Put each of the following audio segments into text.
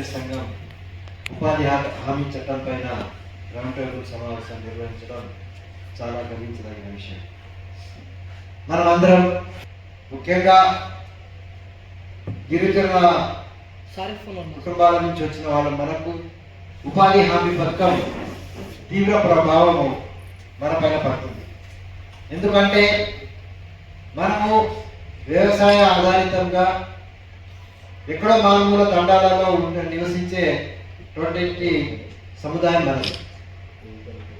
కార్మిక సంఘం ఉపాధి హామీ చట్టం పైన రౌండ్ టేబుల్ సమావేశం నిర్వహించడం చాలా గర్వించదగిన విషయం. మనం అందరం ముఖ్యంగా గిరిజన కుటుంబాల నుంచి వచ్చిన వాళ్ళ మనకు ఉపాధి హామీ పథకం తీవ్ర ప్రభావము మన పైన పడుతుంది. ఎందుకంటే మనము వ్యవసాయ ఆధారితంగా ఎక్కడో మామూల తండాలలో నివసించే నివసించేటువంటి సముదాయం మనది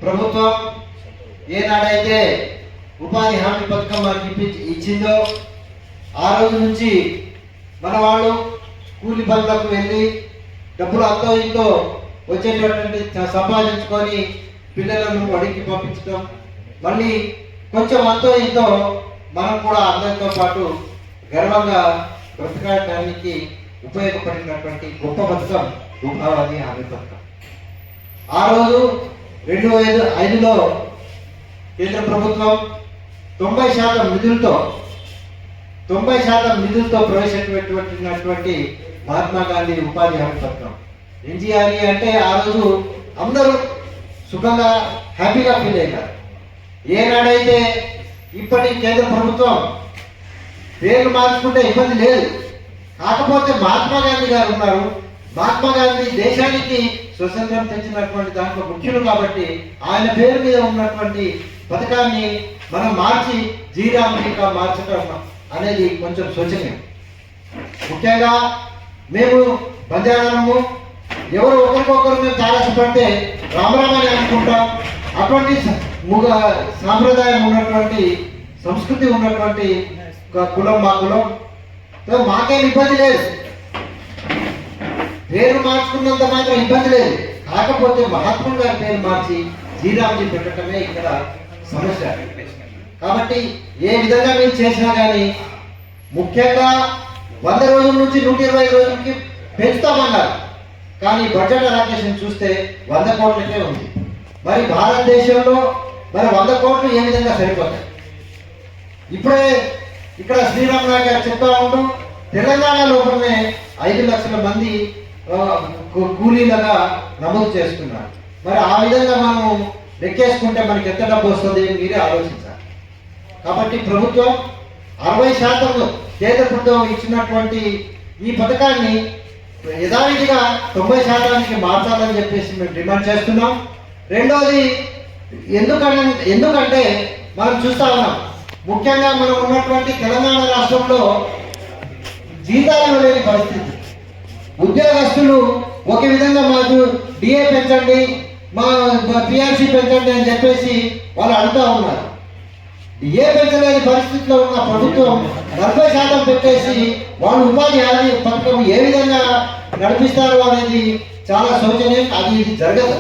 ప్రభుత్వం ఏనాడైతే ఉపాధి హామీ పథకం మనకి ఇచ్చిందో ఆ రోజు నుంచి మన వాళ్ళు కూలి పనులకు వెళ్ళి డబ్బులు అంతో ఇంతో వచ్చేటటువంటి సంపాదించుకొని పిల్లలను అడిగి పంపించడం మళ్ళీ కొంచెం అంతో ఇంతో మనం కూడా అందరితో పాటు గర్వంగా బ్రతకడానికి ఉపయోగపడినటువంటి గొప్ప పథకం ఉపాధి హామీ పథకం ఆ రోజు రెండు ఐదు ఐదులో కేంద్ర ప్రభుత్వం తొంభై శాతం నిధులతో తొంభై శాతం నిధులతో ప్రవేశపెట్టినటువంటి మహాత్మా గాంధీ ఉపాధి హామీ పథకం. ఎన్జిఆర్ఈ అంటే ఆ రోజు అందరూ సుఖంగా హ్యాపీగా ఫీల్ అయ్యారు ఏనాడైతే ఇప్పటి కేంద్ర ప్రభుత్వం పేర్లు మార్చుకుంటే ఇబ్బంది లేదు. కాకపోతే మహాత్మా గాంధీ గారు ఉన్నారు. మహాత్మా గాంధీ దేశానికి స్వతంత్రం తెచ్చినటువంటి దాంట్లో ముఖ్యులు కాబట్టి ఆయన పేరు మీద ఉన్నటువంటి పథకాన్ని మనం మార్చి జీరామణిగా మార్చడం అనేది కొంచెం శోచనీయం. ముఖ్యంగా మేము బంజారాము ఎవరు ఒకరికొకరు మేము తారసపడితే రామరామని అనుకుంటాం. అటువంటి ముగ సాంప్రదాయం ఉన్నటువంటి సంస్కృతి ఉన్నటువంటి కులం మా కులం. సో మాకేం ఇబ్బంది లేదు. పేరు మార్చుకున్నంత మాత్రం ఇబ్బంది లేదు. కాకపోతే మహాత్ముడు గారి పేరు మార్చి శ్రీరామ్జీ పెట్టడమే ఇక్కడ సమస్య. కాబట్టి ఏ విధంగా మీరు చేసినా కానీ ముఖ్యంగా వంద రోజుల నుంచి నూట ఇరవై రోజులకి పెంచుతామన్నారు. కానీ బడ్జెట్ అలొకేషన్ చూస్తే వంద కోట్లకే ఉంది. మరి భారతదేశంలో మరి వంద కోట్లు ఏ విధంగా సరిపోతాయి? ఇప్పుడే ఇక్కడ శ్రీరామరావు గారు చెప్తా ఉంటాం తెలంగాణ లోపలనే ఐదు లక్షల మంది కూలీలుగా నమోదు చేస్తున్నారు. మరి ఆ విధంగా మనం లెక్కేసుకుంటే మనకి ఎంత డబ్బు వస్తుంది మీరే ఆలోచించాలి. కాబట్టి ప్రభుత్వం అరవై శాతం కేంద్ర ప్రభుత్వం ఇచ్చినటువంటి ఈ పథకాన్ని యథావిధిగా తొంభై శాతానికి మార్చాలని చెప్పేసి మేము డిమాండ్ చేస్తున్నాం. రెండోది ఎందుకంటే ఎందుకంటే మనం చూస్తా ఉన్నాం ముఖ్యంగా మనం ఉన్నటువంటి తెలంగాణ రాష్ట్రంలో జీతాలు లేని పరిస్థితి. ఉద్యోగస్తులు ఒక విధంగా మాకు డిఏ పెంచండి మా పిఆర్సీ పెంచండి అని చెప్పేసి వాళ్ళు అడుగుతా ఉన్నారు. ఏ పెంచలేని పరిస్థితిలో ఉన్న ప్రభుత్వం నలభై శాతం పెట్టేసి వాళ్ళు ఉపాధి హామీ పథకం ఏ విధంగా నడిపిస్తారు అనేది చాలా శోచనీయం. అది ఇది జరగదు.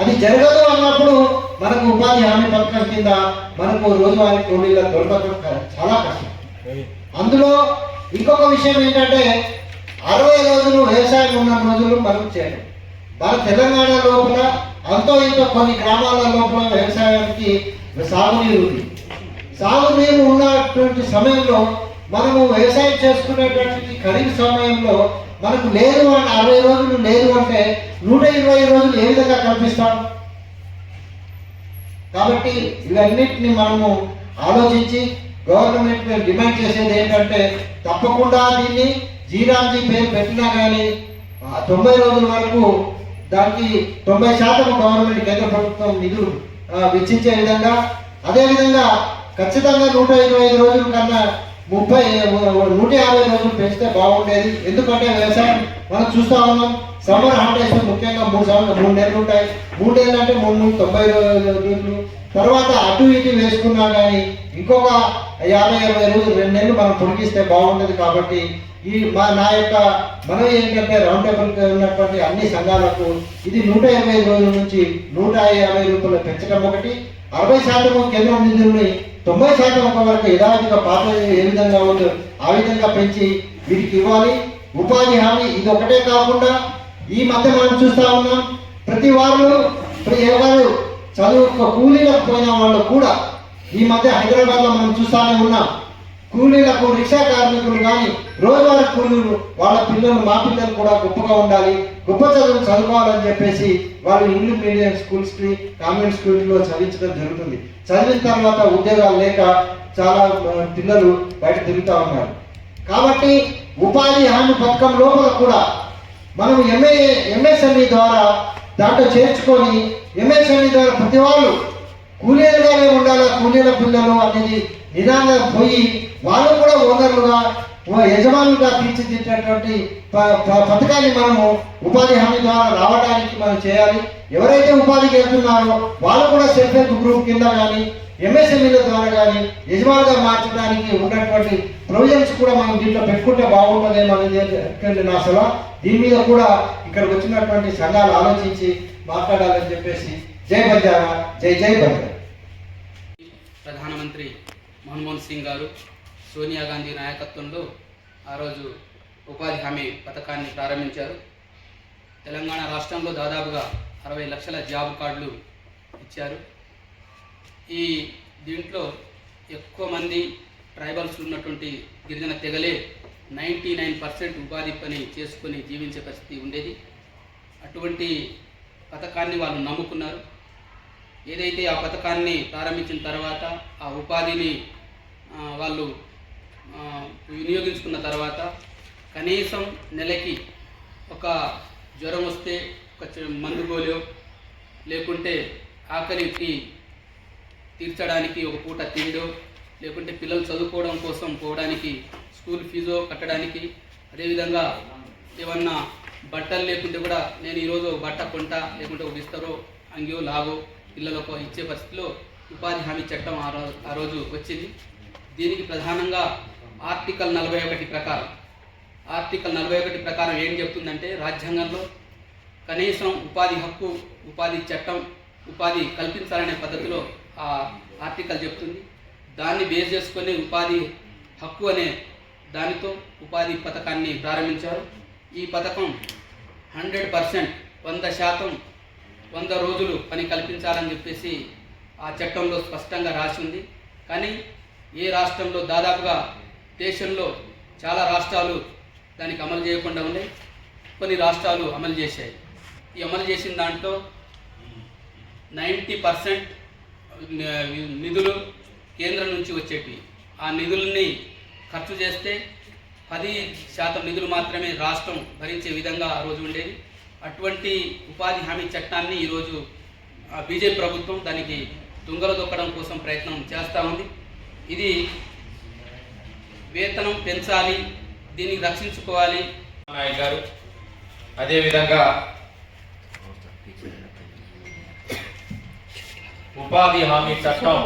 అది జరగదు అన్నప్పుడు మనకు ఉపాధి హామీ పథకం కింద మనకు రోజువారీ కూలీల దొరకడం చాలా కష్టం. అందులో ఇంకొక విషయం ఏంటంటే అరవై రోజులు వ్యవసాయం ఉన్న రోజులు మనం చేయడం మన తెలంగాణ లోపల అంతో ఇంతో కొన్ని గ్రామాల లోపల వ్యవసాయానికి సాగునీరు ఉంది సాగునీరు ఉన్నటువంటి సమయంలో మనము వ్యవసాయం చేసుకునేటువంటి ఖరీఫ్ సమయంలో మనకు లేదు అంటే అరవై రోజులు లేదు అంటే నూట ఇరవై రోజులు ఏ విధంగా కల్పిస్తాం కాబట్టి ఇవన్నిటిని మనము ఆలోచించి గవర్నమెంట్ మేము డిమాండ్ చేసేది ఏంటంటే తప్పకుండా దీన్ని జీరాంజీ పేరు పెట్టినా కానీ తొంభై రోజుల వరకు దానికి తొంభై శాతం గవర్నమెంట్ కేంద్ర ప్రభుత్వం నిధులు వెచ్చించే విధంగా అదేవిధంగా ఖచ్చితంగా నూట ఇరవై ఐదు రోజుల కన్నా ముప్పై నూట యాభై రోజులు పెంచితే బాగుండేది. ఎందుకంటే వ్యవసాయం మనం చూస్తా ఉన్నాం సమ్మర్ హాలిడేస్ ముఖ్యంగా మూడు సంవత్సరాలు మూడు నెలలు ఉంటాయి. మూడు నెలలు అంటే మూడు మూడు తొంభై రోజులు తర్వాత అటు ఇటు వేసుకున్నా కానీ ఇంకొక యాభై అరవై రోజులు రెండు నెలలు మనం పొడిగిస్తే బాగుంటుంది కాబట్టి ఈ మా నా యొక్క మనం ఏంటంటే రౌండ్ టేబుల్ ఉన్నటువంటి అన్ని సంఘాలకు ఇది నూట ఇరవై రోజుల నుంచి నూట యాభై రూపాయలు పెంచడం ఒకటి. అరవై శాతం కేంద్రం నిధుల్ని తొంభై శాతం ఒక వరకు యథావిధిగా పాత ఏ విధంగా ఉందో ఆ విధంగా పెంచి వీటికి ఇవ్వాలి. ఉపాధి హామీ ఇది ఒకటే కాకుండా ఈ మధ్య మనం చూస్తా ఉన్నాం ప్రతి వారు ప్రతి ఎవరు చదువు కూలీలకు పోయిన వాళ్ళు కూడా ఈ మధ్య హైదరాబాద్లో మనం చూస్తానే ఉన్నాం. కూలీలకు రిక్షా కార్మికులు కానీ రోజువారీ కూలీలు వాళ్ళ పిల్లలు మా పిల్లలు కూడా గొప్పగా ఉండాలి గొప్ప చదువులు చదువుకోవాలని చెప్పేసి వాళ్ళు ఇంగ్లీష్ మీడియం స్కూల్స్కి కాన్వెంట్ స్కూల్లో చదివించడం జరుగుతుంది. చదివిన తర్వాత ఉద్యోగాలు లేక చాలా పిల్లలు బయట తిరుగుతూ ఉన్నారు. కాబట్టి ఉపాధి హామీ పథకం లోపల కూడా మనం ఎంఏ ఎంఎస్ఎంఈ ద్వారా దాంట్లో చేర్చుకొని ఎంఎస్ఎంఈ ద్వారా ప్రతి వాళ్ళు కూలీలుగానే ఉండాలా? కూలీల పిల్లలు అనేది నిదానంగా పోయి వాళ్ళు కూడా ఓనర్లుగా యజమానులుగా తీర్చిదిద్దేటటువంటి పథకాన్ని మనము ఉపాధి హామీ ద్వారా రావడానికి మనం చేయాలి. ఎవరైతే ఉపాధికి వెళ్తున్నారో వాళ్ళు కూడా సెల్ఫ్ హెల్ప్ గ్రూప్ కింద కానీ ఎంఎస్ఎంఈల ద్వారా కానీ యజమానులుగా మార్చడానికి ఉన్నటువంటి ప్రొవిజన్స్ కూడా మనం దీంట్లో పెట్టుకుంటే బాగుంటుందేమో అనేది నా సలహా. దీని మీద కూడా ఇక్కడ వచ్చినటువంటి సంఘాలు ఆలోచించి మాట్లాడాలని చెప్పేసి జై బంజారా జై జై బంజారా. ప్రధానమంత్రి మన్మోహన్ సింగ్ గారు సోనియా గాంధీ నాయకత్వంలో ఆ రోజు ఉపాధి హామీ పథకాన్ని ప్రారంభించారు. తెలంగాణ రాష్ట్రంలో దాదాపుగా అరవై లక్షల జాబ్ కార్డులు ఇచ్చారు. ఈ దీంట్లో ఎక్కువ మంది ట్రైబల్స్ ఉన్నటువంటి గిరిజన తెగలే నైంటీ నైన్ పర్సెంట్ ఉపాధి పని చేసుకొని జీవించే పరిస్థితి ఉండేది. అటువంటి పథకాన్ని వాళ్ళు నమ్ముకున్నారు. ఏదైతే ఆ పథకాన్ని ప్రారంభించిన తర్వాత ఆ ఉపాధిని వాళ్ళు వినియోగించుకున్న తర్వాత కనీసం నెలకి ఒక జ్వరం వస్తే ఒక మందు గోలో లేకుంటే ఆకలికి తీర్చడానికి ఒక పూట తిండో లేకుంటే పిల్లలు చదువుకోవడం కోసం పోవడానికి స్కూల్ ఫీజో కట్టడానికి. అదేవిధంగా ఏమన్నా బట్టలు లేకుంటే కూడా నేను ఈరోజు ఒక బట్ట కొంటా లేకుంటే ఒక విస్తరో అంగియో లాగో పిల్లలకు ఇచ్చే పరిస్థితిలో ఉపాధి హామీ చట్టం ఆ రోజు ఆ రోజు వచ్చింది. దీనికి ప్రధానంగా ఆర్టికల్ నలభై ఒకటి ప్రకారం ఆర్టికల్ నలభై ఒకటి ప్రకారం ఏం చెప్తుందంటే రాజ్యాంగంలో కనీసం ఉపాధి హక్కు ఉపాధి చట్టం ఉపాధి కల్పించాలనే పద్ధతిలో ఆ ఆర్టికల్ చెప్తుంది. దాన్ని బేస్ చేసుకొని ఉపాధి హక్కు అనే దానితో ఉపాధి పథకాన్ని ప్రారంభించారు. ఈ పథకం హండ్రెడ్ పర్సెంట్ వంద శాతం వంద రోజులు పని కల్పించాలని చెప్పేసి ఆ చట్టంలో స్పష్టంగా రాసి ఉంది. కానీ ఏ రాష్ట్రంలో దాదాపుగా దేశంలో చాలా రాష్ట్రాలు దానికి అమలు చేయకుండా ఉన్నాయి. కొన్ని రాష్ట్రాలు అమలు చేశాయి. ఈ అమలు చేసిన దాంట్లో నైంటీ పర్సెంట్ నిధులు కేంద్రం నుంచి వచ్చేటివి. ఆ నిధుల్ని ఖర్చు చేస్తే పది శాతం నిధులు మాత్రమే రాష్ట్రం భరించే విధంగా ఆ రోజు ఉండేది. అటువంటి ఉపాధి హామీ చట్టాన్ని ఈరోజు బీజేపీ ప్రభుత్వం దానికి తుంగలు దొక్కడం కోసం ప్రయత్నం చేస్తూ ఉంది. ఇది వేతనం పెంచాలి దీన్ని రక్షించుకోవాలి. నాయక్ గారు అదేవిధంగా ఉపాధి హామీ చట్టం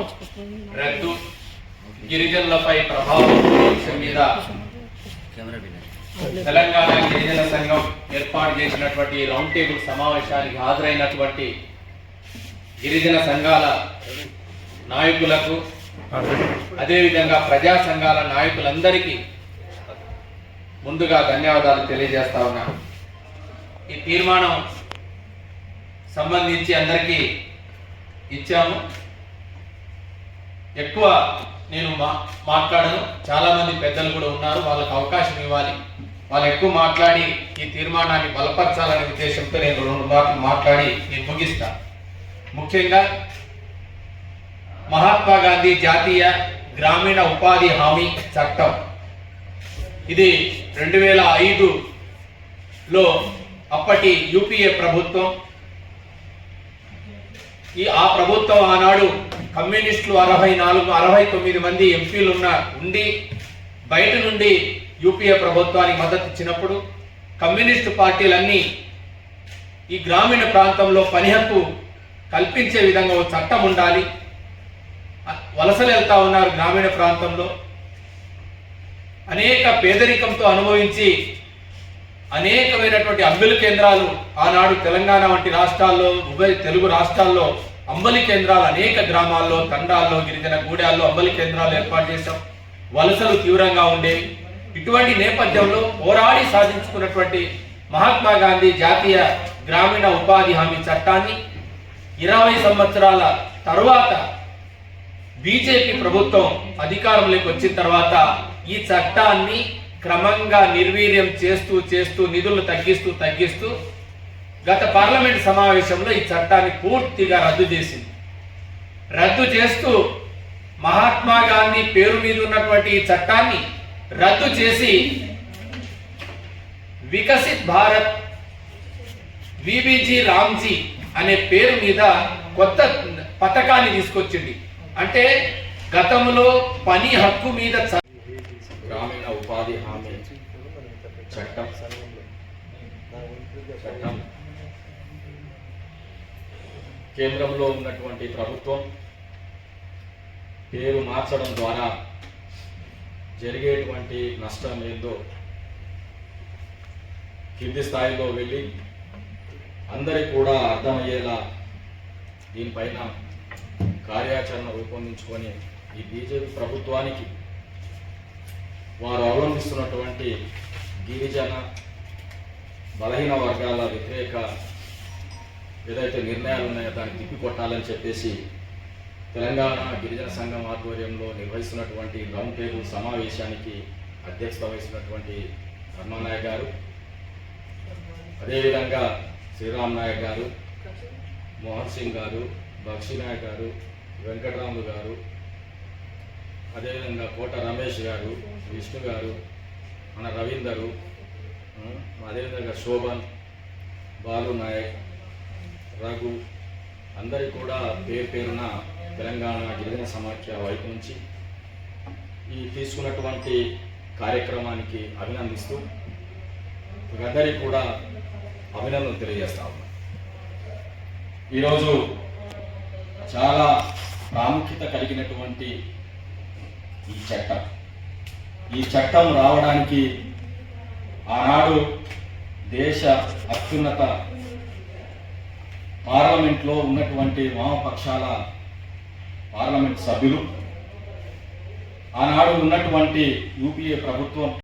రద్దు. గిరిజనులపై ప్రభావం మీద. తెలంగాణ గిరిజన సంఘం ఏర్పాటు చేసినటువంటి రౌండ్ టేబుల్ సమావేశానికి హాజరైనటువంటి గిరిజన సంఘాల నాయకులకు అదేవిధంగా ప్రజా సంఘాల నాయకులందరికీ ముందుగా ధన్యవాదాలు తెలియజేస్తా ఉన్నాను ఈ తీర్మానం సంబంధించి అందరికీ ఇచ్చాము. ఎక్కువ నేను మా మాట్లాడను. చాలామంది పెద్దలు కూడా ఉన్నారు. వాళ్ళకు అవకాశం ఇవ్వాలి. వాళ్ళు ఎక్కువ మాట్లాడి ఈ తీర్మానాన్ని బలపరచాలనే ఉద్దేశంతో నేను రెండు మాటలు మాట్లాడి నేను ముగిస్తాను ముఖ్యంగా మహాత్మా గాంధీ జాతీయ గ్రామీణ ఉపాధి హామీ చట్టం. ఇది రెండు వేల ఐదులో అప్పటి యూపీఏ ప్రభుత్వం ఈ ఆ ప్రభుత్వం ఆనాడు కమ్యూనిస్టులు అరవై నాలుగు అరవై తొమ్మిది మంది ఎంపీలు ఉన్న ఉండి బయట నుండి యూపీఏ ప్రభుత్వానికి మద్దతు ఇచ్చినప్పుడు కమ్యూనిస్టు పార్టీలన్నీ ఈ గ్రామీణ ప్రాంతంలో పని హక్కు కల్పించే విధంగా ఒక చట్టం ఉండాలి. వలసలు వెళ్తా ఉన్నారు గ్రామీణ ప్రాంతంలో. అనేక పేదరికంతో అనుభవించి అనేకమైనటువంటి అంబలి కేంద్రాలు ఆనాడు తెలంగాణ వంటి రాష్ట్రాల్లో ఉభయ తెలుగు రాష్ట్రాల్లో అంబలి కేంద్రాలు అనేక గ్రామాల్లో తండాల్లో గిరిజన గూడాల్లో అంబలి కేంద్రాలు ఏర్పాటు చేశాం. వలసలు తీవ్రంగా ఉండేవి. ఇటువంటి నేపథ్యంలో పోరాడి సాధించుకున్నటువంటి మహాత్మా గాంధీ జాతీయ గ్రామీణ ఉపాధి హామీ చట్టాన్ని ఇరవై సంవత్సరాల తరువాత బీజేపీ ప్రభుత్వం అధికారంలోకి వచ్చిన తర్వాత ఈ చట్టాన్ని క్రమంగా నిర్వీర్యం చేస్తూ చేస్తూ నిధులు తగ్గిస్తూ తగ్గిస్తూ గత పార్లమెంట్ సమావేశంలో ఈ చట్టాన్ని పూర్తిగా రద్దు చేసింది. రద్దు చేస్తూ మహాత్మా గాంధీ పేరు మీద ఉన్నటువంటి ఈ చట్టాన్ని రద్దు చేసి వికసిత్ భారత్ విబిజీ రామ్జీ అనే పేరు మీద కొత్త పథకాన్ని తీసుకొచ్చింది. అంటే గతంలో పని హక్కు మీద చట్టం. చట్టం. కేంద్రంలో ఉన్నటువంటి ప్రభుత్వం పేరు మార్చడం ద్వారా జరిగేటువంటి నష్టం ఏందో కింది స్థాయిలో వెళ్ళి అందరికి కూడా అర్థమయ్యేలా దీనిపైన కార్యాచరణ రూపొందించుకొని ఈ బీజేపీ ప్రభుత్వానికి వారు అవలంబిస్తున్నటువంటి గిరిజన బలహీన వర్గాల వ్యతిరేక ఏదైతే నిర్ణయాలు ఉన్నాయో దాన్ని తిప్పికొట్టాలని చెప్పేసి తెలంగాణ గిరిజన సంఘం ఆధ్వర్యంలో నిర్వహిస్తున్నటువంటి రౌండ్ టేబుల్ సమావేశానికి అధ్యక్షత వహిస్తున్నటువంటి ధర్మానాయక్ గారు అదేవిధంగా శ్రీరామ్ నాయక్ గారు మోహన్ సింగ్ గారు బక్షీ నాయక్ గారు వెంకటరాములు గారు అదేవిధంగా కోట రమేష్ గారు విష్ణు గారు మన రవీందరు అదేవిధంగా శోభన్ బాలు నాయక్ రఘు అందరికీ కూడా పేరు పేరున తెలంగాణ గిరిజన సమాఖ్య వైపు నుంచి ఈ తీసుకున్నటువంటి కార్యక్రమానికి అభినందిస్తూ అందరికీ కూడా అభినందనలు తెలియజేస్తా ఉన్నాం. ఈరోజు చాలా ప్రాముఖ్యత కలిగినటువంటి ఈ చట్టం. ఈ చట్టం రావడానికి ఆనాడు దేశ అత్యున్నత పార్లమెంట్లో ఉన్నటువంటి వామపక్షాల పార్లమెంట్ సభ్యులు. ఆనాడు ఉన్నటువంటి యూపీఏ ప్రభుత్వం